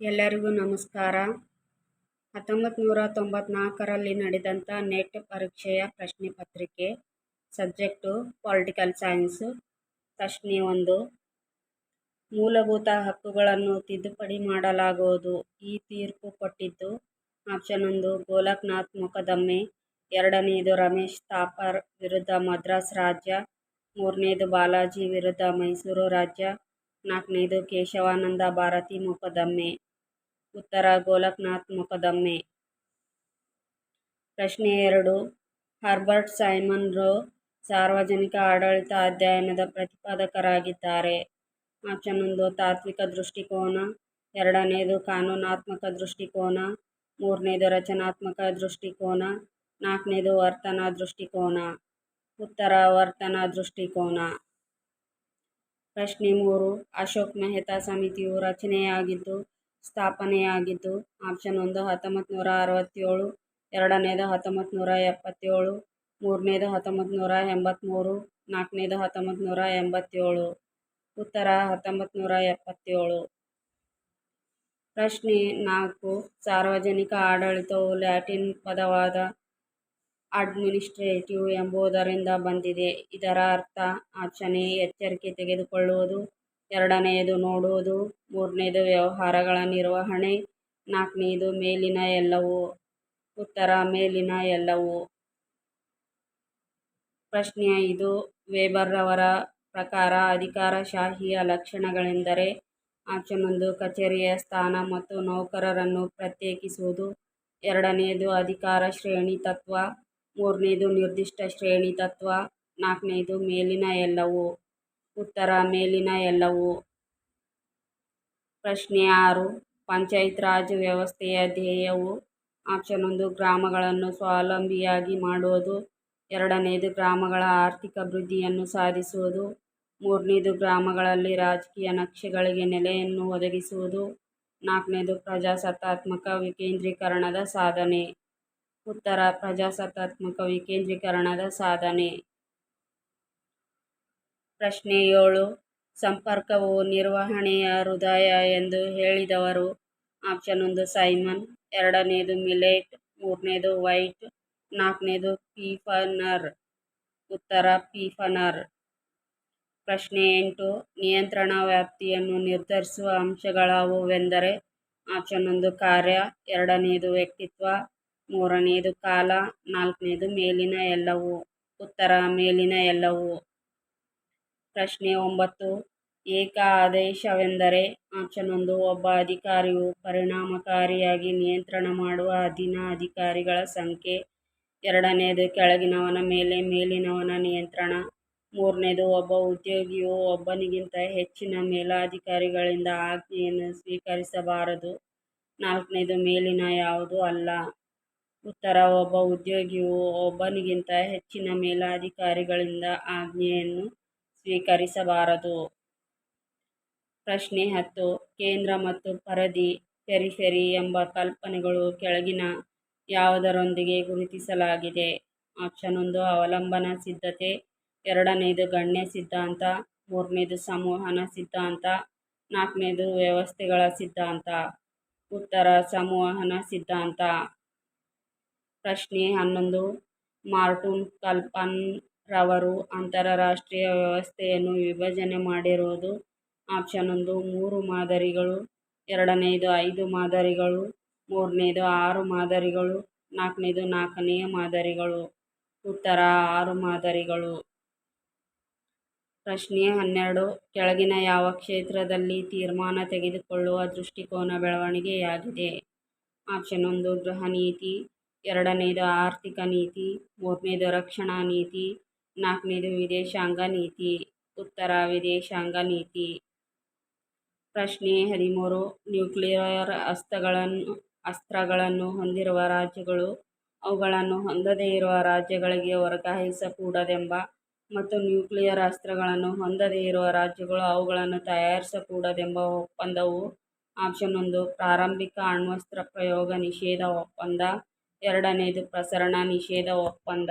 ಎಲ್ಲರಿಗೂ ನಮಸ್ಕಾರ. ಹತ್ತೊಂಬತ್ತು ನೂರ ತೊಂಬತ್ನಾಲ್ಕರಲ್ಲಿ ನಡೆದಂಥ ನೆಟ್ ಪರೀಕ್ಷೆಯ ಪ್ರಶ್ನೆ ಪತ್ರಿಕೆ, ಸಬ್ಜೆಕ್ಟು, ಪೊಲಿಟಿಕಲ್ ಸೈನ್ಸು, ಪ್ರಶ್ನೆ ಒಂದು. ಮೂಲಭೂತ ಹಕ್ಕುಗಳನ್ನು ತಿದ್ದುಪಡಿ ಮಾಡಲಾಗುವುದು, ಈ ತೀರ್ಪು ಕೊಟ್ಟಿದ್ದು. ಆಪ್ಷನ್ ಒಂದು, ಗೋಲಕ್ನಾಥ್ ಮೊಕದ್ದಮೆ. ಎರಡನೆಯದು ರಮೇಶ್ ಥಾಪರ್ ವಿರುದ್ಧ ಮದ್ರಾಸ್ ರಾಜ್ಯ. ಮೂರನೇದು, ಬಾಲಾಜಿ ವಿರುದ್ಧ ಮೈಸೂರು ರಾಜ್ಯ. ನಾಲ್ಕನೇದು, ಕೇಶವಾನಂದ ಭಾರತಿ ಮೊಕದ್ದಮೆ. ಉತ್ತರ ಗೋಲಕ್ನಾಥ್ ಮೊಕದಮ್ಮೆ ಪ್ರಶ್ನೆ ಎರಡು. ಹರ್ಬರ್ಟ್ ಸೈಮನ್ ರೋ ಸಾರ್ವಜನಿಕ ಆಡಳಿತ ಅಧ್ಯಯನದ ಪ್ರತಿಪಾದಕರಾಗಿದ್ದಾರೆ. ಆಪ್ಷನ್ ಒಂದು ತಾತ್ವಿಕ ದೃಷ್ಟಿಕೋನ. ಎರಡನೇದು, ಕಾನೂನಾತ್ಮಕ ದೃಷ್ಟಿಕೋನ. ಮೂರನೇದು, ರಚನಾತ್ಮಕ ದೃಷ್ಟಿಕೋನ. ನಾಲ್ಕನೇದು, ವರ್ತನ ದೃಷ್ಟಿಕೋನ. ಉತ್ತರ, ವರ್ತನಾ ದೃಷ್ಟಿಕೋನ. ಪ್ರಶ್ನೆ ಮೂರು. ಅಶೋಕ್ ಮೆಹ್ತಾ ಸಮಿತಿಯು ರಚನೆಯಾಗಿದ್ದು ಸ್ಥಾಪನೆಯಾಗಿದ್ದು, ಆಪ್ಷನ್ ಒಂದು ಹತ್ತೊಂಬತ್ತು ನೂರ ಅರವತ್ತೇಳು, ಎರಡನೇದು ಹತ್ತೊಂಬತ್ತು ನೂರ ಎಪ್ಪತ್ತೇಳು, ಮೂರನೇದು ಹತ್ತೊಂಬತ್ತು ನೂರ ಎಂಬತ್ತ್ಮೂರು ನಾಲ್ಕನೇದು ಹತ್ತೊಂಬತ್ತು ನೂರ ಎಂಬತ್ತೇಳು. ಉತ್ತರ ಹತ್ತೊಂಬತ್ತು ನೂರ ಎಪ್ಪತ್ತೇಳು. ಪ್ರಶ್ನೆ ನಾಲ್ಕು. ಸಾರ್ವಜನಿಕ ಆಡಳಿತವು ಲ್ಯಾಟಿನ್ ಪದವಾದ ಅಡ್ಮಿನಿಸ್ಟ್ರೇಟಿವ್ ಎಂಬುದರಿಂದ ಬಂದಿದೆ. ಇದರ ಅರ್ಥ, ಆಪ್ಷನ್ ಎ, ಎಚ್ಚರಿಕೆ ತೆಗೆದುಕೊಳ್ಳುವುದು ಎರಡನೆಯದು ನೋಡುವುದು, ಮೂರನೇದು ವ್ಯವಹಾರಗಳ ನಿರ್ವಹಣೆ, ನಾಲ್ಕನೇದು ಮೇಲಿನ ಎಲ್ಲವೂ, ಉತ್ತರ ಮೇಲಿನ ಎಲ್ಲವೂ. ಪ್ರಶ್ನೆ ಐದು, ವೇಬರ್ರವರ ಪ್ರಕಾರ ಅಧಿಕಾರಶಾಹಿಯ ಲಕ್ಷಣಗಳೆಂದರೆ ಆಪ್ಷನ್ ಒಂದು ಕಚೇರಿಯ ಸ್ಥಾನ ಮತ್ತು ನೌಕರರನ್ನು ಪ್ರತ್ಯೇಕಿಸುವುದು ಎರಡನೆಯದು ಅಧಿಕಾರ ಶ್ರೇಣಿ ತತ್ವ, ಮೂರನೇದು ನಿರ್ದಿಷ್ಟ ಶ್ರೇಣಿ ತತ್ವ, ನಾಲ್ಕನೇದು ಮೇಲಿನ ಎಲ್ಲವೂ. ಉತ್ತರ, ಮೇಲಿನ ಎಲ್ಲವೂ. ಪ್ರಶ್ನೆ ಆರು, ಪಂಚಾಯತ್ ರಾಜ್ ವ್ಯವಸ್ಥೆಯ ಧ್ಯೇಯವು ಆಪ್ಷನ್ ಒಂದು ಗ್ರಾಮಗಳನ್ನು ಸ್ವಾವಲಂಬಿಯಾಗಿ ಮಾಡುವುದು. ಎರಡನೆಯದು ಗ್ರಾಮಗಳ ಆರ್ಥಿಕ ಅಭಿವೃದ್ಧಿಯನ್ನು ಸಾಧಿಸುವುದು. ಮೂರನೇದು, ಗ್ರಾಮಗಳಲ್ಲಿ ರಾಜಕೀಯ ನಕ್ಷೆಗಳಿಗೆ ನೆಲೆಯನ್ನು ಒದಗಿಸುವುದು. ನಾಲ್ಕನೇದು, ಪ್ರಜಾಸತ್ತಾತ್ಮಕ ವಿಕೇಂದ್ರೀಕರಣದ ಸಾಧನೆ. ಉತ್ತರ, ಪ್ರಜಾಸತ್ತಾತ್ಮಕ ವಿಕೇಂದ್ರೀಕರಣದ ಸಾಧನೆ. ಪ್ರಶ್ನೆ ಏಳು ಸಂಪರ್ಕವು ನಿರ್ವಹಣೆಯ ಹೃದಯ ಎಂದು ಹೇಳಿದವರು. ಆಪ್ಷನ್ ಒಂದು, ಸೈಮನ್. ಎರಡನೇದು, ಮಿಲೆಟ್. ಮೂರನೇದು, ವೈಟ್. ನಾಲ್ಕನೇದು, ಪೀಫನರ್. ಉತ್ತರ, ಪೀಫನರ್. ಪ್ರಶ್ನೆ ಎಂಟು, ನಿಯಂತ್ರಣ ವ್ಯಾಪ್ತಿಯನ್ನು ನಿರ್ಧರಿಸುವ ಅಂಶಗಳಾವುವೆಂದರೆ ಆಪ್ಷನ್ ಒಂದು, ಕಾರ್ಯ. ಎರಡನೇದು, ವ್ಯಕ್ತಿತ್ವ. ಮೂರನೆಯದು ಕಾಲ. ನಾಲ್ಕನೇದು, ಮೇಲಿನ ಎಲ್ಲವೂ. ಉತ್ತರ, ಮೇಲಿನ ಎಲ್ಲವೂ. ಪ್ರಶ್ನೆ ಒಂಬತ್ತು. ಏಕ ಆದೇಶವೆಂದರೆ ಆಪ್ಷನ್ ಒಂದು, ಒಬ್ಬ ಅಧಿಕಾರಿಯು ಪರಿಣಾಮಕಾರಿಯಾಗಿ ನಿಯಂತ್ರಣ ಮಾಡುವ ಅಧೀನ ಅಧಿಕಾರಿಗಳ ಸಂಖ್ಯೆ. ಎರಡನೆಯದು ಕೆಳಗಿನವನ ಮೇಲೆ ಮೇಲಿನವನ ನಿಯಂತ್ರಣ. ಮೂರನೇದು, ಒಬ್ಬ ಉದ್ಯೋಗಿಯು ಒಬ್ಬನಿಗಿಂತ ಹೆಚ್ಚಿನ ಮೇಲಾಧಿಕಾರಿಗಳಿಂದ ಆಜ್ಞೆಯನ್ನು ಸ್ವೀಕರಿಸಬಾರದು. ನಾಲ್ಕನೇದು, ಮೇಲಿನ ಯಾವುದೂ ಅಲ್ಲ. ಉತ್ತರ, ಒಬ್ಬ ಉದ್ಯೋಗಿಯು ಒಬ್ಬನಿಗಿಂತ ಹೆಚ್ಚಿನ ಮೇಲಾಧಿಕಾರಿಗಳಿಂದ ಆಜ್ಞೆಯನ್ನು ಸ್ವೀಕರಿಸಬಾರದು. ಪ್ರಶ್ನೆ ಹತ್ತು, ಕೇಂದ್ರ ಮತ್ತು ಪರಿಧಿ ಪೆರಿಫೆರಿ ಎಂಬ ಕಲ್ಪನೆಗಳು ಕೆಳಗಿನ ಯಾವುದರೊಂದಿಗೆ ಗುರುತಿಸಲಾಗಿದೆ? ಆಪ್ಷನ್ ಒಂದು, ಅವಲಂಬನ ಸಿದ್ಧತೆ. ಎರಡನೇದು, ಗಣ್ಯ ಸಿದ್ಧಾಂತ. ಮೂರನೇದು ಸಂವಹನ ಸಿದ್ಧಾಂತ. ನಾಲ್ಕನೇದು, ವ್ಯವಸ್ಥೆಗಳ ಸಿದ್ಧಾಂತ. ಉತ್ತರ ಸಂವಹನ ಸಿದ್ಧಾಂತ. ಪ್ರಶ್ನೆ ಹನ್ನೊಂದು, ಮಾರ್ಟೂನ್ ಕಲ್ಪನ್ ರವರು ಅಂತರರಾಷ್ಟ್ರೀಯ ವ್ಯವಸ್ಥೆಯನ್ನು ವಿಭಜನೆ ಮಾಡಿರುವುದು ಆಪ್ಷನ್ ಒಂದು, ಮೂರು ಮಾದರಿಗಳು ಎರಡನೆಯದು ಐದು ಮಾದರಿಗಳು, ಮೂರನೇದು ಆರು ಮಾದರಿಗಳು, ನಾಲ್ಕನೇದು ನಾಲ್ಕನೆಯ ಮಾದರಿಗಳು. ಉತ್ತರ, ಆರು ಮಾದರಿಗಳು. ಪ್ರಶ್ನೆ ಹನ್ನೆರಡು, ಕೆಳಗಿನ ಯಾವ ಕ್ಷೇತ್ರದಲ್ಲಿ ತೀರ್ಮಾನ ತೆಗೆದುಕೊಳ್ಳುವ ದೃಷ್ಟಿಕೋನ ಬೆಳವಣಿಗೆಯಾಗಿದೆ? ಆಪ್ಷನ್ ಒಂದು, ಗೃಹ ನೀತಿ, ಎರಡನೇದು ಆರ್ಥಿಕ ನೀತಿ, ಮೂರನೇದು ರಕ್ಷಣಾ ನೀತಿ ನಾಲ್ಕನೇದು ವಿದೇಶಾಂಗ ನೀತಿ, ಉತ್ತರ ವಿದೇಶಾಂಗ ನೀತಿ. ಪ್ರಶ್ನೆ, ಹದಿಮೂರು, ನ್ಯೂಕ್ಲಿಯರ್ ಅಸ್ತ್ರಗಳನ್ನು ಅಸ್ತ್ರಗಳನ್ನು ಹೊಂದಿರುವ ರಾಜ್ಯಗಳು, ಅವುಗಳನ್ನು ಹೊಂದದೇ ಇರುವ ರಾಜ್ಯಗಳಿಗೆ ವರ್ಗಾಯಿಸಕೂಡದೆಂಬ ಮತ್ತು ನ್ಯೂಕ್ಲಿಯರ್ ಅಸ್ತ್ರಗಳನ್ನು ಹೊಂದದೇ ಇರುವ ರಾಜ್ಯಗಳು ಅವುಗಳನ್ನು ತಯಾರಿಸಕೂಡದೆಂಬ ಒಪ್ಪಂದವು. ಆಪ್ಷನ್ ಒಂದು, ಪ್ರಾರಂಭಿಕ ಅಣ್ವಸ್ತ್ರ ಪ್ರಯೋಗ ನಿಷೇಧ ಒಪ್ಪಂದ. ಎರಡನೇದು, ಪ್ರಸರಣ ನಿಷೇಧ ಒಪ್ಪಂದ.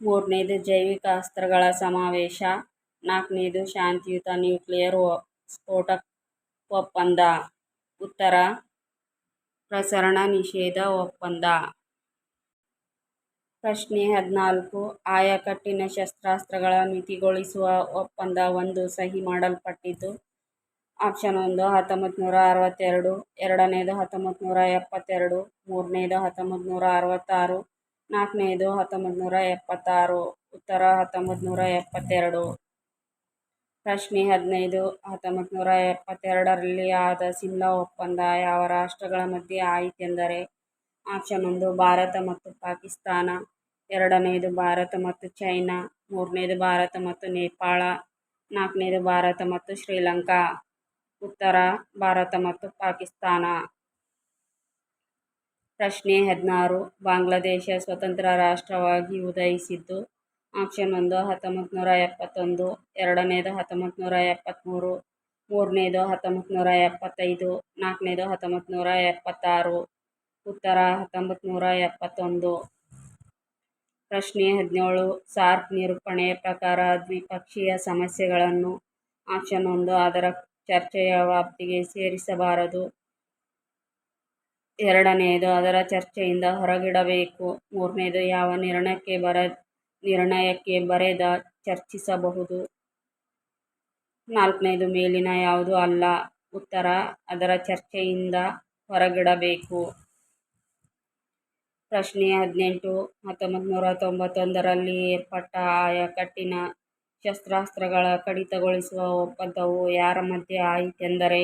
ಮೂರನೇದು ಜೈವಿಕ ಅಸ್ತ್ರಗಳ ಸಮಾವೇಶ. ನಾಲ್ಕನೇದು ಶಾಂತಿಯುತ ನ್ಯೂಕ್ಲಿಯರ್ ಸ್ಫೋಟ ಒಪ್ಪಂದ ಉತ್ತರ, ಪ್ರಸರಣ ನಿಷೇಧ ಒಪ್ಪಂದ. ಪ್ರಶ್ನೆ ಹದಿನಾಲ್ಕು, ಆಯಕಟ್ಟಿನ ಶಸ್ತ್ರಾಸ್ತ್ರಗಳ ಮಿತಿಗೊಳಿಸುವ ಒಪ್ಪಂದ ಒಂದು ಸಹಿ ಮಾಡಲ್ಪಟ್ಟಿತು ಆಪ್ಷನ್ ಒಂದು ಹತ್ತೊಂಬತ್ತು ನೂರ ಅರವತ್ತೆರಡು, ಎರಡನೇದು ಹತ್ತೊಂಬತ್ತು ನೂರ ಎಪ್ಪತ್ತೆರಡು, ಮೂರನೇದು ಹತ್ತೊಂಬತ್ತು ನೂರ ಅರವತ್ತಾರು ನಾಲ್ಕನೇದು ಹತ್ತೊಂಬತ್ತು ನೂರ ಎಪ್ಪತ್ತಾರು, ಉತ್ತರ ಹತ್ತೊಂಬತ್ತು ನೂರ ಎಪ್ಪತ್ತೆರಡು ಪ್ರಶ್ನೆ ಹದಿನೈದು ಹತ್ತೊಂಬತ್ತು ನೂರ ಎಪ್ಪತ್ತೆರಡರಲ್ಲಿ ಆದ ಸಿಮ್ಲಾ ಒಪ್ಪಂದ ಯಾವ ರಾಷ್ಟ್ರಗಳ ಮಧ್ಯೆ ಆಯಿತೆಂದರೆ, ಆಪ್ಷನ್ ಒಂದು ಭಾರತ ಮತ್ತು ಪಾಕಿಸ್ತಾನ ಎರಡನೆಯದು ಭಾರತ ಮತ್ತು ಚೈನಾ, ಮೂರನೇದು ಭಾರತ ಮತ್ತು ನೇಪಾಳ, ನಾಲ್ಕನೇದು ಭಾರತ ಮತ್ತು ಶ್ರೀಲಂಕಾ, ಉತ್ತರ ಭಾರತ ಮತ್ತು ಪಾಕಿಸ್ತಾನ. ಪ್ರಶ್ನೆ ಹದಿನಾರು. ಬಾಂಗ್ಲಾದೇಶ ಸ್ವತಂತ್ರ ರಾಷ್ಟ್ರವಾಗಿ ಉದಯಿಸಿದ್ದು ಆಪ್ಷನ್ ಒಂದು ಹತ್ತೊಂಬತ್ತು ನೂರ ಎಪ್ಪತ್ತೊಂದು, ಎರಡನೇದು ಹತ್ತೊಂಬತ್ತು ನೂರ ಎಪ್ಪತ್ತ್ಮೂರು ಮೂರನೇದು ಹತ್ತೊಂಬತ್ತು ನೂರ ಎಪ್ಪತ್ತೈದು, ನಾಲ್ಕನೇದು ಹತ್ತೊಂಬತ್ತು ನೂರ ಎಪ್ಪತ್ತಾರು. ಉತ್ತರ ಹತ್ತೊಂಬತ್ತು ನೂರ ಎಪ್ಪತ್ತೊಂದು. ಪ್ರಶ್ನೆ ಹದಿನೇಳು. ಸಾರ್ಕ್ ನಿರೂಪಣೆಯ ಪ್ರಕಾರ ದ್ವಿಪಕ್ಷೀಯ ಸಮಸ್ಯೆಗಳನ್ನು ಆಪ್ಷನ್ ಒಂದು ಅದರ ಚರ್ಚೆಯ ವ್ಯಾಪ್ತಿಗೆ ಸೇರಿಸಬಾರದು. ಎರಡನೆಯದು ಅದರ ಚರ್ಚೆಯಿಂದ ಹೊರಗಿಡಬೇಕು. ಮೂರನೆಯದು ಯಾವ ನಿರ್ಣಯಕ್ಕೆ ಬರ, ನಿರ್ಣಯಕ್ಕೆ ಬರೆದ ಚರ್ಚಿಸಬಹುದು. ನಾಲ್ಕನೇದು, ಮೇಲಿನ ಯಾವುದೂ ಅಲ್ಲ. ಉತ್ತರ, ಅದರ ಚರ್ಚೆಯಿಂದ ಹೊರಗಿಡಬೇಕು. ಪ್ರಶ್ನೆ ಹದಿನೆಂಟು, ಹತ್ತೊಂಬತ್ತು ನೂರ ತೊಂಬತ್ತೊಂದರಲ್ಲಿ ಏರ್ಪಟ್ಟ ಆಯಕಟ್ಟಿನ ಶಸ್ತ್ರಾಸ್ತ್ರಗಳ ಕಡಿತಗೊಳಿಸುವ ಒಪ್ಪಂದವು ಯಾರ ಮಧ್ಯೆ ಆಯಿತೆಂದರೆ,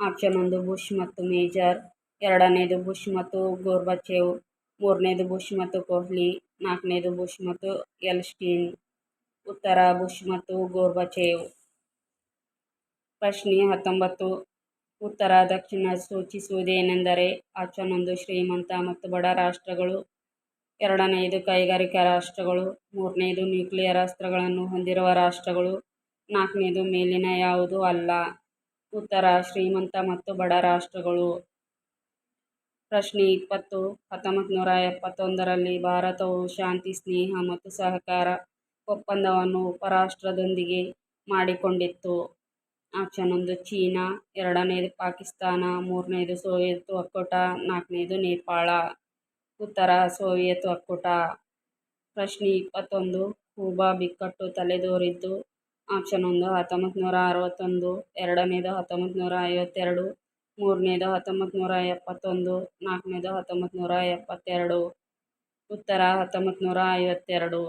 ಆಪ್ಷನ್ ಒಂದು ಬುಷ್ ಮತ್ತು ಮೇಜರ್. ಎರಡನೇದು ಬುಷ್ ಮತ್ತು ಗೋರ್ಬಚೇವ್, ಮೂರನೇದು ಬುಷ್ ಮತ್ತು ಕೊಹ್ಲಿ, ನಾಲ್ಕನೇದು ಬುಷ್ ಮತ್ತು ಎಲ್ಸ್ಟೀನ್, ಉತ್ತರ ಬುಷ್ ಮತ್ತು ಗೋರ್ಬಚೇವ್. ಪ್ರಶ್ನೆ ಹತ್ತೊಂಬತ್ತು. ಉತ್ತರ ದಕ್ಷಿಣ ಸೂಚಿಸುವುದೇನೆಂದರೆ ಆಚನೊಂದು ಶ್ರೀಮಂತ ಮತ್ತು ಬಡ ರಾಷ್ಟ್ರಗಳು ಎರಡನೆಯದು ಕೈಗಾರಿಕಾ ರಾಷ್ಟ್ರಗಳು ಮೂರನೆಯದು ನ್ಯೂಕ್ಲಿಯರ್ ಅಸ್ತ್ರಗಳನ್ನು ಹೊಂದಿರುವ ರಾಷ್ಟ್ರಗಳು, ನಾಲ್ಕನೇದು ಮೇಲಿನ ಯಾವುದೂ ಅಲ್ಲ. ಉತ್ತರ ಶ್ರೀಮಂತ ಮತ್ತು ಬಡ ರಾಷ್ಟ್ರಗಳು. ಪ್ರಶ್ನೆ ಇಪ್ಪತ್ತು, ಹತ್ತೊಂಬತ್ತು ನೂರ ಎಪ್ಪತ್ತೊಂದರಲ್ಲಿ ಭಾರತವು ಶಾಂತಿ, ಸ್ನೇಹ ಮತ್ತು ಸಹಕಾರ ಒಪ್ಪಂದವನ್ನು ಉಪರಾಷ್ಟ್ರದೊಂದಿಗೆ ಮಾಡಿಕೊಂಡಿತ್ತು. ಆಪ್ಷನ್ ಒಂದು, ಚೀನಾ, ಎರಡನೇದು ಪಾಕಿಸ್ತಾನ, ಮೂರನೇದು ಸೋವಿಯತ್ ಒಕ್ಕೂಟ, ನಾಲ್ಕನೇದು ನೇಪಾಳ, ಉತ್ತರ ಸೋವಿಯತ್ ಒಕ್ಕೂಟ. ಪ್ರಶ್ನೆ ಇಪ್ಪತ್ತೊಂದು, ಹೂಬಾ ಬಿಕ್ಕಟ್ಟು ತಲೆದೋರಿದ್ದು. ಆಪ್ಷನ್ ಒಂದು, ಹತ್ತೊಂಬತ್ತು ನೂರ ಅರವತ್ತೊಂದು, ಎರಡನೇದು ಹತ್ತೊಂಬತ್ತು ನೂರ ಐವತ್ತೆರಡು ಮೂರನೇದು ಹತ್ತೊಂಬತ್ತು ನೂರ ಎಪ್ಪತ್ತೊಂದು, ನಾಲ್ಕನೇದು ಹತ್ತೊಂಬತ್ತು ನೂರ ಎಪ್ಪತ್ತೆರಡು, ಉತ್ತರ ಹತ್ತೊಂಬತ್ತು ನೂರ ಐವತ್ತೆರಡು.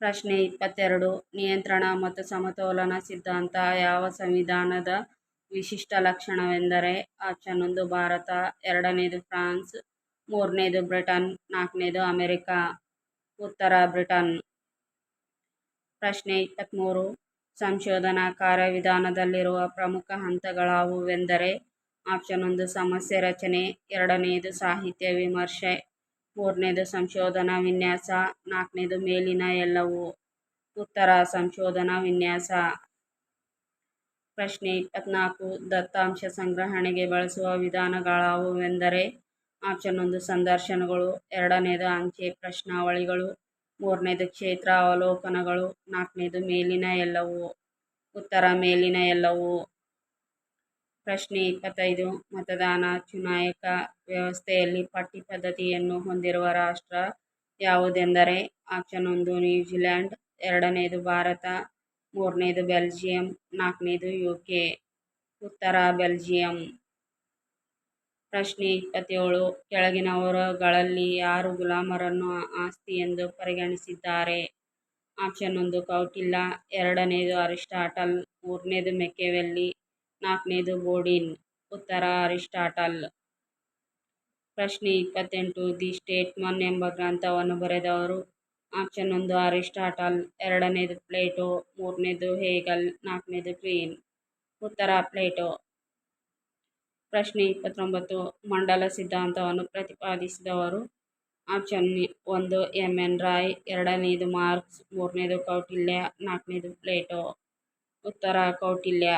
ಪ್ರಶ್ನೆ ಇಪ್ಪತ್ತೆರಡು, ನಿಯಂತ್ರಣ ಮತ್ತು ಸಮತೋಲನ ಸಿದ್ಧಾಂತ ಯಾವ ಸಂವಿಧಾನದ ವಿಶಿಷ್ಟ ಲಕ್ಷಣವೆಂದರೆ ಆಪ್ಷನ್ ಒಂದು ಭಾರತ, ಎರಡನೇದು ಫ್ರಾನ್ಸ್, ಮೂರನೇದು ಬ್ರಿಟನ್, ನಾಲ್ಕನೇದು ಅಮೆರಿಕ. ಉತ್ತರ ಬ್ರಿಟನ್. ಪ್ರಶ್ನೆ ಇಪ್ಪತ್ತ್ಮೂರು ಸಂಶೋಧನಾ ಕಾರ್ಯವಿಧಾನದಲ್ಲಿರುವ ಪ್ರಮುಖ ಹಂತಗಳಾವುವೆಂದರೆ ಆಪ್ಷನ್ ಒಂದು, ಸಮಸ್ಯೆ ರಚನೆ ಎರಡನೆಯದು ಸಾಹಿತ್ಯ ವಿಮರ್ಶೆ, ಮೂರನೇದು, ಸಂಶೋಧನಾ ವಿನ್ಯಾಸ, ನಾಲ್ಕನೇದು, ಮೇಲಿನ ಎಲ್ಲವೂ. ಉತ್ತರ, ಸಂಶೋಧನಾ ವಿನ್ಯಾಸ. ಪ್ರಶ್ನೆ ಇಪ್ಪತ್ನಾಲ್ಕು, ದತ್ತಾಂಶ ಸಂಗ್ರಹಣೆಗೆ ಬಳಸುವ ವಿಧಾನಗಳಾವುವೆಂದರೆ ಆಪ್ಷನ್ ಒಂದು, ಸಂದರ್ಶನಗಳು, ಎರಡನೇದು, ಅಂಚೆ, ಪ್ರಶ್ನಾವಳಿಗಳು ಮೂರನೇದು ಕ್ಷೇತ್ರ ಅವಲೋಕನಗಳು, ನಾಲ್ಕನೇದು ಮೇಲಿನ ಎಲ್ಲವೂ, ಉತ್ತರ ಮೇಲಿನ ಎಲ್ಲವೂ. ಪ್ರಶ್ನೆ ಇಪ್ಪತ್ತೈದು, ಮತದಾನ ಚುನಾಯಕ ವ್ಯವಸ್ಥೆಯಲ್ಲಿ ಪಟ್ಟಿ ಪದ್ಧತಿಯನ್ನು ಹೊಂದಿರುವ ರಾಷ್ಟ್ರ ಯಾವುದೆಂದರೆ ಆಪ್ಷನ್ ಒಂದು ನ್ಯೂಜಿಲ್ಯಾಂಡ್, ಎರಡನೇದು ಭಾರತ, ಮೂರನೇದು ಬೆಲ್ಜಿಯಂ, ನಾಲ್ಕನೇದು ಯು ಕೆ ಉತ್ತರ ಬೆಲ್ಜಿಯಂ. ಪ್ರಶ್ನೆ ಇಪ್ಪತ್ತೇಳು, ಕೆಳಗಿನವರುಗಳಲ್ಲಿ ಯಾರು ಗುಲಾಮರನ್ನು ಆಸ್ತಿ ಎಂದು ಪರಿಗಣಿಸಿದ್ದಾರೆ? ಆಪ್ಷನ್ ಒಂದು, ಕೌಟಿಲ್ಯ. ಎರಡನೇದು, ಅರಿಸ್ಟಾಟಲ್. ಮೂರನೇದು, ಮೆಕ್ಕೆವೆಲ್ಲಿ. ನಾಲ್ಕನೇದು, ಬೋಡಿನ್. ಉತ್ತರ, ಅರಿಸ್ಟಾಟಲ್. ಪ್ರಶ್ನೆ ಇಪ್ಪತ್ತೆಂಟು, ದಿ ಸ್ಟೇಟ್ಸ್ಮನ್ ಎಂಬ ಗ್ರಂಥವನ್ನು ಬರೆದವರು. ಆಪ್ಷನ್ ಒಂದು, ಅರಿಸ್ಟಾಟಲ್. ಎರಡನೇದು, ಪ್ಲೇಟೋ. ಮೂರನೇದು, ಹೇಗಲ್. ನಾಲ್ಕನೇದು, ಕ್ವೀನ್. ಉತ್ತರ, ಪ್ಲೇಟೋ. ಪ್ರಶ್ನೆ ಇಪ್ಪತ್ತೊಂಬತ್ತು, ಮಂಡಲ ಸಿದ್ಧಾಂತವನ್ನು ಪ್ರತಿಪಾದಿಸಿದವರು ಆಪ್ಷನ್ ಒಂದು ಎಂ ಎನ್. ರಾಯ್, ಎರಡನೇದು ಮಾರ್ಕ್ಸ್, ಮೂರನೇದು ಕೌಟಿಲ್ಯ, ನಾಲ್ಕನೇದು ಪ್ಲೇಟೋ? ಉತ್ತರ, ಕೌಟಿಲ್ಯ.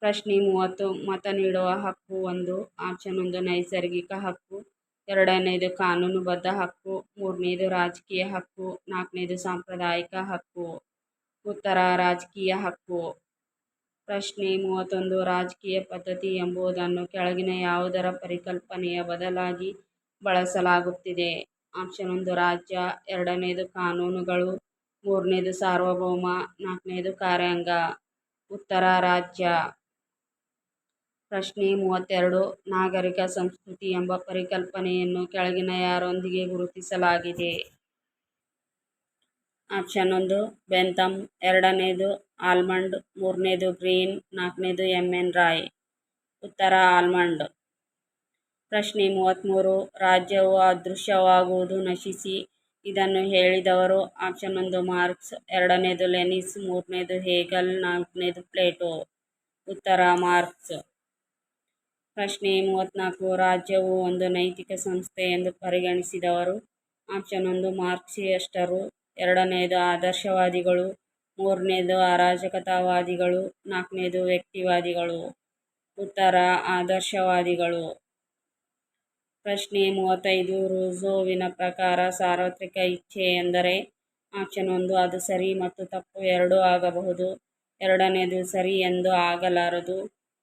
ಪ್ರಶ್ನೆ ಮೂವತ್ತು, ಮತ ನೀಡುವ ಹಕ್ಕು ಒಂದು, ಆಪ್ಷನ್ ಒಂದು, ನೈಸರ್ಗಿಕ ಹಕ್ಕು. ಎರಡನೇದು, ಕಾನೂನುಬದ್ಧ ಹಕ್ಕು. ಮೂರನೇದು, ರಾಜಕೀಯ ಹಕ್ಕು. ನಾಲ್ಕನೇದು, ಸಾಂಪ್ರದಾಯಿಕ ಹಕ್ಕು. ಉತ್ತರ, ರಾಜಕೀಯ ಹಕ್ಕು. ಪ್ರಶ್ನೆ ಮೂವತ್ತೊಂದು, ರಾಜಕೀಯ ಪದ್ಧತಿ ಎಂಬುದನ್ನು ಕೆಳಗಿನ ಯಾವುದರ ಪರಿಕಲ್ಪನೆಯ ಬದಲಾಗಿ ಬಳಸಲಾಗುತ್ತಿದೆ? ಆಪ್ಷನ್ ಒಂದು, ರಾಜ್ಯ. ಎರಡನೇದು, ಕಾನೂನುಗಳು. ಮೂರನೇದು, ಸಾರ್ವಭೌಮ. ನಾಲ್ಕನೇದು, ಕಾರ್ಯಾಂಗ. ಉತ್ತರ, ರಾಜ್ಯ. ಪ್ರಶ್ನೆ ಮೂವತ್ತೆರಡು, ನಾಗರಿಕ ಸಂಸ್ಕೃತಿ ಎಂಬ ಪರಿಕಲ್ಪನೆಯನ್ನು ಕೆಳಗಿನ ಯಾರೊಂದಿಗೆ ಗುರುತಿಸಲಾಗಿದೆ? ಆಪ್ಷನ್ ಒಂದು ಬೆಂತಮ್ ಎರಡನೇದು ಆಲ್ಮಂಡ್, ಮೂರನೇದು ಗ್ರೀನ್, ನಾಲ್ಕನೇದು ಎಂ ಎನ್ ರಾಯ್. ಉತ್ತರ ಆಲ್ಮಂಡ್. ಪ್ರಶ್ನೆ ಮೂವತ್ತ್ಮೂರು ರಾಜ್ಯವು ಅದೃಶ್ಯವಾಗುವುದು ನಶಿಸಿ, ಇದನ್ನು ಹೇಳಿದವರು ಆಪ್ಷನ್ ಒಂದು ಮಾರ್ಕ್ಸ್, ಎರಡನೇದು ಲೆನಿಸ್, ಮೂರನೇದು ಹೇಗಲ್, ನಾಲ್ಕನೇದು ಪ್ಲೇಟೋ. ಉತ್ತರ ಮಾರ್ಕ್ಸ್. ಪ್ರಶ್ನೆ ಮೂವತ್ತ್ನಾಲ್ಕು ರಾಜ್ಯವು ಒಂದು ನೈತಿಕ ಸಂಸ್ಥೆ ಎಂದು ಪರಿಗಣಿಸಿದವರು, ಆಪ್ಷನ್ ಒಂದು ಮಾರ್ಕ್ಸಿಯಸ್ಟರು ಎರಡನೇದು ಆದರ್ಶವಾದಿಗಳು ಮೂರನೇದು ಅರಾಜಕತಾವಾದಿಗಳು, ನಾಲ್ಕನೇದು ವ್ಯಕ್ತಿವಾದಿಗಳು, ಉತ್ತರ ಆದರ್ಶವಾದಿಗಳು. ಪ್ರಶ್ನೆ ಮೂವತ್ತೈದು, ರುಜೋವಿನ ಪ್ರಕಾರ ಸಾರ್ವತ್ರಿಕ ಇಚ್ಛೆ ಎಂದರೆ ಆಪ್ಷನ್ ಒಂದು, ಅದು ಸರಿ ಮತ್ತು ತಪ್ಪು ಎರಡೂ ಆಗಬಹುದು. ಎರಡನೇದು ಸರಿ ಎಂದು ಆಗಲಾರದು.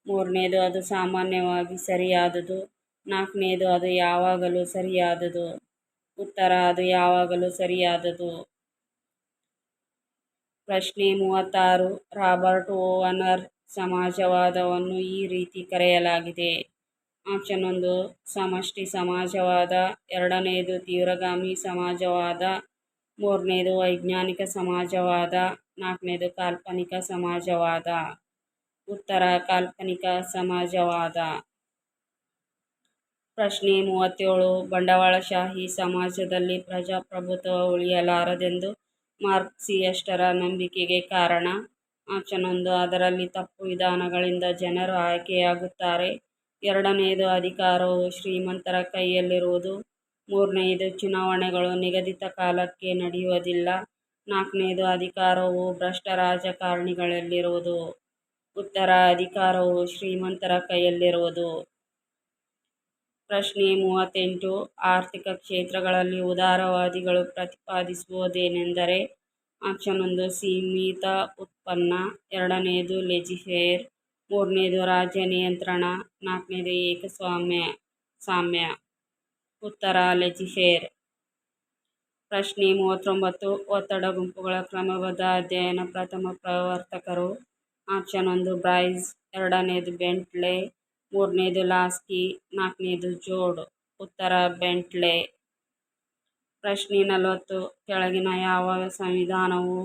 ಮೂರನೇದು, ಅದು ಸಾಮಾನ್ಯವಾಗಿ ಸರಿಯಾದುದು. ನಾಲ್ಕನೇದು, ಅದು ಯಾವಾಗಲೂ ಸರಿಯಾದುದು. ಉತ್ತರ, ಅದು ಯಾವಾಗಲೂ ಸರಿಯಾದುದು. ಪ್ರಶ್ನೆ ಮೂವತ್ತಾರು. ರಾಬರ್ಟ್ ಓವನರ್ ಸಮಾಜವಾದವನ್ನು ಈ ರೀತಿ ಕರೆಯಲಾಗಿದೆ. ಆಪ್ಷನ್ ಒಂದು, ಸಮಷ್ಟಿ ಸಮಾಜವಾದ. ಎರಡನೆಯದು ತೀವ್ರಗಾಮಿ ಸಮಾಜವಾದ. ಮೂರನೇದು, ವೈಜ್ಞಾನಿಕ ಸಮಾಜವಾದ. ನಾಲ್ಕನೇದು, ಕಾಲ್ಪನಿಕ ಸಮಾಜವಾದ. ಉತ್ತರ, ಕಾಲ್ಪನಿಕ ಸಮಾಜವಾದ. ಪ್ರಶ್ನೆ ಮೂವತ್ತೇಳು, ಬಂಡವಾಳಶಾಹಿ ಸಮಾಜದಲ್ಲಿ ಪ್ರಜಾಪ್ರಭುತ್ವ ಉಳಿಯಲಾರದೆಂದು ಮಾರ್ಕ್ಸಿಯಸ್ಟರ ನಂಬಿಕೆಗೆ ಕಾರಣ? ಆಪ್ಷನ್ ಒಂದು ಅದರಲ್ಲಿ ತಪ್ಪು ವಿಧಾನಗಳಿಂದ ಜನರು ಆಯ್ಕೆಯಾಗುತ್ತಾರೆ. ಎರಡನೆಯದು ಅಧಿಕಾರವು ಶ್ರೀಮಂತರ ಕೈಯಲ್ಲಿರುವುದು. ಮೂರನೆಯದು ಚುನಾವಣೆಗಳು ನಿಗದಿತ ಕಾಲಕ್ಕೆ ನಡೆಯುವುದಿಲ್ಲ. ನಾಲ್ಕನೆಯದು ಅಧಿಕಾರವು ಭ್ರಷ್ಟ ರಾಜಕಾರಣಿಗಳಲ್ಲಿರುವುದು. ಉತ್ತರ, ಅಧಿಕಾರವು ಶ್ರೀಮಂತರ ಕೈಯಲ್ಲಿರುವುದು. ಪ್ರಶ್ನೆ ಮೂವತ್ತೆಂಟು. ಆರ್ಥಿಕ ಕ್ಷೇತ್ರಗಳಲ್ಲಿ ಉದಾರವಾದಿಗಳು ಪ್ರತಿಪಾದಿಸುವುದೇನೆಂದರೆ ಆಪ್ಷನ್ ಒಂದು, ಸೀಮಿತ ಉತ್ಪನ್ನ. ಎರಡನೆಯದು ಲೆಜಿಫೇರ್ ಮೂರನೇದು, ರಾಜ್ಯ ನಿಯಂತ್ರಣ. ನಾಲ್ಕನೇದು, ಏಕಸ್ವಾಮ್ಯ, ಸಾಮ್ಯ. ಉತ್ತರ ಲೆಜಿಫೇರ್ ಪ್ರಶ್ನೆ ಮೂವತ್ತೊಂಬತ್ತು, ಒತ್ತಡ ಗುಂಪುಗಳ ಕ್ರಮಬದ್ಧ ಅಧ್ಯಯನ ಪ್ರಥಮ ಪ್ರವರ್ತಕರು. ಆಪ್ಷನ್ ಒಂದು, ಬ್ರೈಸ್. ಎರಡನೇದು, ಬೆಂಟ್ಲೆ. ಮೂರನೇದು ಲಾಸ್ಕಿ, ನಾಲ್ಕನೇದು ಜೋಡ್, ಉತ್ತರ ಬೆಂಟ್ಲೆ. ಪ್ರಶ್ನೆ ನಲವತ್ತು, ಕೆಳಗಿನ ಯಾವ ಸಂವಿಧಾನವು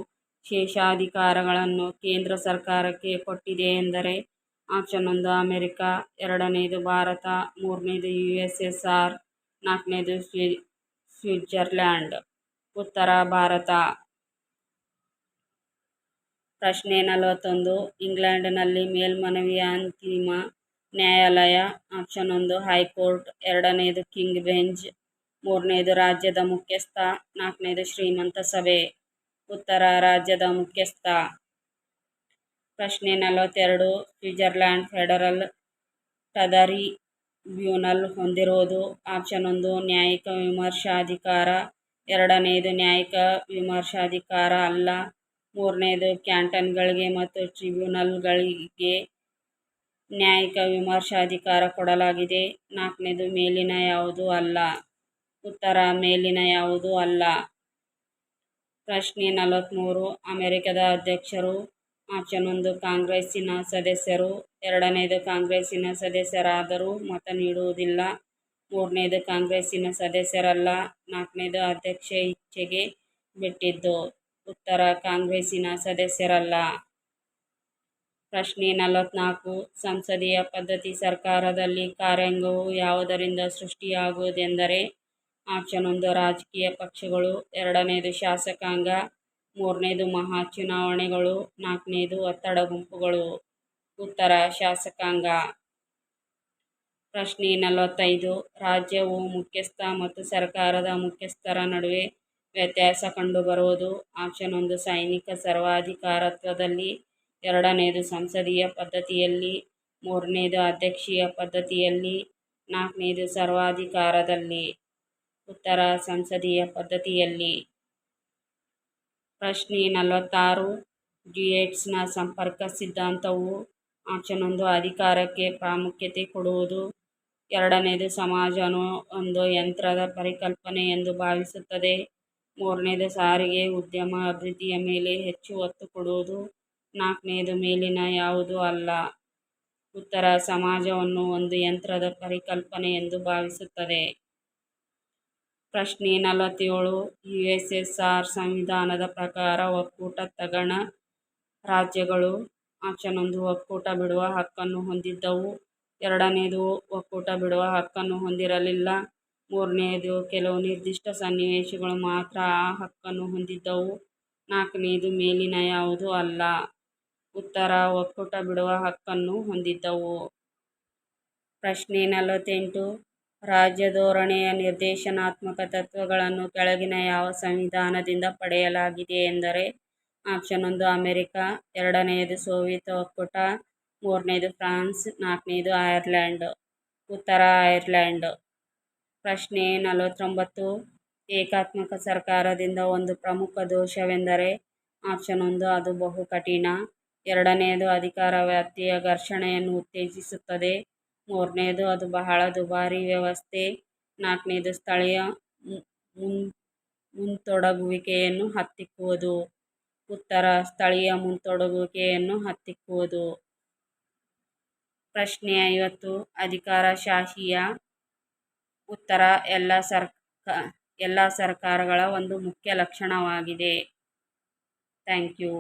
ಶೇಷಾಧಿಕಾರಗಳನ್ನು ಕೇಂದ್ರ ಸರ್ಕಾರಕ್ಕೆ ಕೊಟ್ಟಿದೆ ಎಂದರೆ ಆಪ್ಷನ್ ಒಂದು ಅಮೆರಿಕ, ಎರಡನೇದು ಭಾರತ, ಮೂರನೇದು ಯು ಎಸ್ ಎಸ್ ಆರ್ ನಾಲ್ಕನೇದು ಸ್ವಿ, ಸ್ವಿಟ್ಜರ್ಲ್ಯಾಂಡ್. ಉತ್ತರ ಭಾರತ. ಪ್ರಶ್ನೆ ನಲವತ್ತೊಂದು, ಇಂಗ್ಲೆಂಡ್ನಲ್ಲಿ ಮೇಲ್ಮನವಿಯ ಅಂತಿಮ ನ್ಯಾಯಾಲಯ, ಆಪ್ಷನ್ ಒಂದು, ಹೈಕೋರ್ಟ್, ಎರಡನೇದು ಕಿಂಗ್ ಬೆಂಚ್ ಮೂರನೇದು ರಾಜ್ಯದ ಮುಖ್ಯಸ್ಥ, ನಾಲ್ಕನೇದು ಶ್ರೀಮಂತ ಸಭೆ. ಉತ್ತರ ರಾಜ್ಯದ ಮುಖ್ಯಸ್ಥ. ಪ್ರಶ್ನೆ ನಲವತ್ತೆರಡು, ಸ್ವಿಟ್ಜರ್ಲ್ಯಾಂಡ್ ಫೆಡರಲ್ ಟದರಿ ಟ್ರಿಬ್ಯೂನಲ್ ಹೊಂದಿರುವುದು. ಆಪ್ಷನ್ ಒಂದು, ನ್ಯಾಯಿಕ ವಿಮರ್ಶಾಧಿಕಾರ. ಎರಡನೆಯದು ನ್ಯಾಯಿಕ ವಿಮರ್ಶಾಧಿಕಾರ ಅಲ್ಲ. ಮೂರನೆಯದು ಕ್ಯಾಂಟನ್ಗಳಿಗೆ ಮತ್ತು ಟ್ರಿಬ್ಯುನಲ್ಗಳಿಗೆ ನ್ಯಾಯಿಕ ವಿಮರ್ಶಾಧಿಕಾರ ಕೊಡಲಾಗಿದೆ. ನಾಲ್ಕನೇದು, ಮೇಲಿನ ಯಾವುದೂ ಅಲ್ಲ. ಉತ್ತರ, ಮೇಲಿನ ಯಾವುದೂ ಅಲ್ಲ. ಪ್ರಶ್ನೆ ನಲವತ್ತ್ಮೂರು ಅಮೆರಿಕದ ಅಧ್ಯಕ್ಷರು, ಆಪ್ಷನ್ ಒಂದು, ಕಾಂಗ್ರೆಸ್ಸಿನ ಸದಸ್ಯರು, ಎರಡನೇದು, ಕಾಂಗ್ರೆಸ್ಸಿನ ಸದಸ್ಯರಾದರೂ ಮತ ನೀಡುವುದಿಲ್ಲ. ಮೂರನೇದು, ಕಾಂಗ್ರೆಸ್ಸಿನ ಸದಸ್ಯರಲ್ಲ. ನಾಲ್ಕನೇದು, ಅಧ್ಯಕ್ಷ ಇಚ್ಛೆಗೆ ಬಿಟ್ಟಿದ್ದು. ಉತ್ತರ, ಕಾಂಗ್ರೆಸ್ಸಿನ ಸದಸ್ಯರಲ್ಲ. ಪ್ರಶ್ನೆ ನಲವತ್ತ್ನಾಲ್ಕು ಸಂಸದೀಯ ಪದ್ಧತಿ ಸರ್ಕಾರದಲ್ಲಿ ಕಾರ್ಯಾಂಗವು ಯಾವುದರಿಂದ ಸೃಷ್ಟಿಯಾಗುವುದೆಂದರೆ ಆಪ್ಷನ್ ಒಂದು, ರಾಜಕೀಯ ಪಕ್ಷಗಳು, ಎರಡನೇದು ಶಾಸಕಾಂಗ, ಮೂರನೇದು ಮಹಾ ಚುನಾವಣೆಗಳು, ನಾಲ್ಕನೇದು ಒತ್ತಡ ಗುಂಪುಗಳು. ಉತ್ತರ ಶಾಸಕಾಂಗ. ಪ್ರಶ್ನೆ ನಲವತ್ತೈದು, ರಾಜ್ಯವು ಮುಖ್ಯಸ್ಥ ಮತ್ತು ಸರ್ಕಾರದ ಮುಖ್ಯಸ್ಥರ ನಡುವೆ ವ್ಯತ್ಯಾಸ ಕಂಡುಬರುವುದು. ಆಪ್ಷನ್ ಒಂದು, ಸೈನಿಕ ಸರ್ವಾಧಿಕಾರತ್ವದಲ್ಲಿ ಎರಡನೇದು ಸಂಸದೀಯ ಪದ್ಧತಿಯಲ್ಲಿ, ಮೂರನೇದು ಅಧ್ಯಕ್ಷೀಯ ಪದ್ಧತಿಯಲ್ಲಿ, ನಾಲ್ಕನೇದು ಸರ್ವಾಧಿಕಾರದಲ್ಲಿ. ಉತ್ತರ ಸಂಸದೀಯ ಪದ್ಧತಿಯಲ್ಲಿ. ಪ್ರಶ್ನೆ ನಲವತ್ತಾರು ಡಿಯೇಟ್ಸ್ನ ಸಂಪರ್ಕ ಸಿದ್ಧಾಂತವು ಆಪ್ಷನ್ ಒಂದು ಅಧಿಕಾರಕ್ಕೆ ಪ್ರಾಮುಖ್ಯತೆ ಕೊಡುವುದು, ಎರಡನೇದು ಸಮಾಜನು ಒಂದು ಯಂತ್ರದ ಪರಿಕಲ್ಪನೆ ಎಂದು ಭಾವಿಸುತ್ತದೆ, ಮೂರನೇದು ಸಾರಿಗೆ, ಉದ್ಯಮ ಅಭಿವೃದ್ಧಿಯ ಮೇಲೆ ಹೆಚ್ಚು ಒತ್ತು ಕೊಡುವುದು ನಾಲ್ಕನೇದು ಮೇಲಿನ ಯಾವುದೂ ಅಲ್ಲ. ಉತ್ತರ, ಸಮಾಜವನ್ನು ಒಂದು ಯಂತ್ರದ ಪರಿಕಲ್ಪನೆ ಎಂದು ಭಾವಿಸುತ್ತದೆ. ಪ್ರಶ್ನೆ ನಲವತ್ತೇಳು, ಯು ಎಸ್ ಎಸ್ ಆರ್ ಸಂವಿಧಾನದ ಪ್ರಕಾರ ಒಕ್ಕೂಟ ತಗಣ ರಾಜ್ಯಗಳು ಆಪ್ಷನ್ ಒಕ್ಕೂಟ ಬಿಡುವ ಹಕ್ಕನ್ನು ಹೊಂದಿದ್ದವು. ಎರಡನೇದು ಒಕ್ಕೂಟ ಬಿಡುವ ಹಕ್ಕನ್ನು ಹೊಂದಿರಲಿಲ್ಲ. ಮೂರನೆಯದು ಕೆಲವು ನಿರ್ದಿಷ್ಟ ಸನ್ನಿವೇಶಗಳು ಮಾತ್ರ ಆ ಹಕ್ಕನ್ನು ಹೊಂದಿದ್ದವು. ನಾಲ್ಕನೇದು ಮೇಲಿನ ಯಾವುದೂ ಅಲ್ಲ. ಉತ್ತರ ಒಕ್ಕೂಟ ಬಿಡುವ ಹಕ್ಕನ್ನು ಹೊಂದಿದ್ದವು. ಪ್ರಶ್ನೆ ನಲವತ್ತೆಂಟು. ರಾಜ್ಯ ಧೋರಣೆಯ ನಿರ್ದೇಶನಾತ್ಮಕ ತತ್ವಗಳನ್ನು ಕೆಳಗಿನ ಯಾವ ಸಂವಿಧಾನದಿಂದ ಪಡೆಯಲಾಗಿದೆ ಎಂದರೆ, ಆಪ್ಷನ್ ಒಂದು ಅಮೆರಿಕ, ಎರಡನೆಯದು ಸೋವಿಯತ್ ಒಕ್ಕೂಟ, ಮೂರನೇದು ಫ್ರಾನ್ಸ್, ನಾಲ್ಕನೇದು ಐರ್ಲ್ಯಾಂಡ್ ಉತ್ತರ ಐರ್ಲ್ಯಾಂಡ್ ಪ್ರಶ್ನೆ ನಲವತ್ತೊಂಬತ್ತು. ಏಕಾತ್ಮಕ ಸರ್ಕಾರದಿಂದ ಒಂದು ಪ್ರಮುಖ ದೋಷವೆಂದರೆ, ಆಪ್ಷನ್ ಒಂದು ಅದು ಬಹು ಕಠಿಣ. ಎರಡನೆಯದು ಅಧಿಕಾರ ವ್ಯಾಪ್ತಿಯ ಘರ್ಷಣೆಯನ್ನು ಉತ್ತೇಜಿಸುತ್ತದೆ. ಮೂರನೇದು ಅದು ಬಹಳ ದುಬಾರಿ ವ್ಯವಸ್ಥೆ. ನಾಲ್ಕನೇದು ಸ್ಥಳೀಯ ಮುಂತೊಡಗುವಿಕೆಯನ್ನು ಹತ್ತಿಕ್ಕುವುದು. ಉತ್ತರ, ಸ್ಥಳೀಯ ಮುಂತೊಡಗುವಿಕೆಯನ್ನು ಹತ್ತಿಕ್ಕುವುದು. ಪ್ರಶ್ನೆ ಐವತ್ತು ಅಧಿಕಾರಶಾಹಿಯ ಉತ್ತರ ಎಲ್ಲ ಸರ್ಕ, ಎಲ್ಲ ಸರ್ಕಾರಗಳ ಒಂದು ಮುಖ್ಯ ಲಕ್ಷಣವಾಗಿದೆ. Thank you.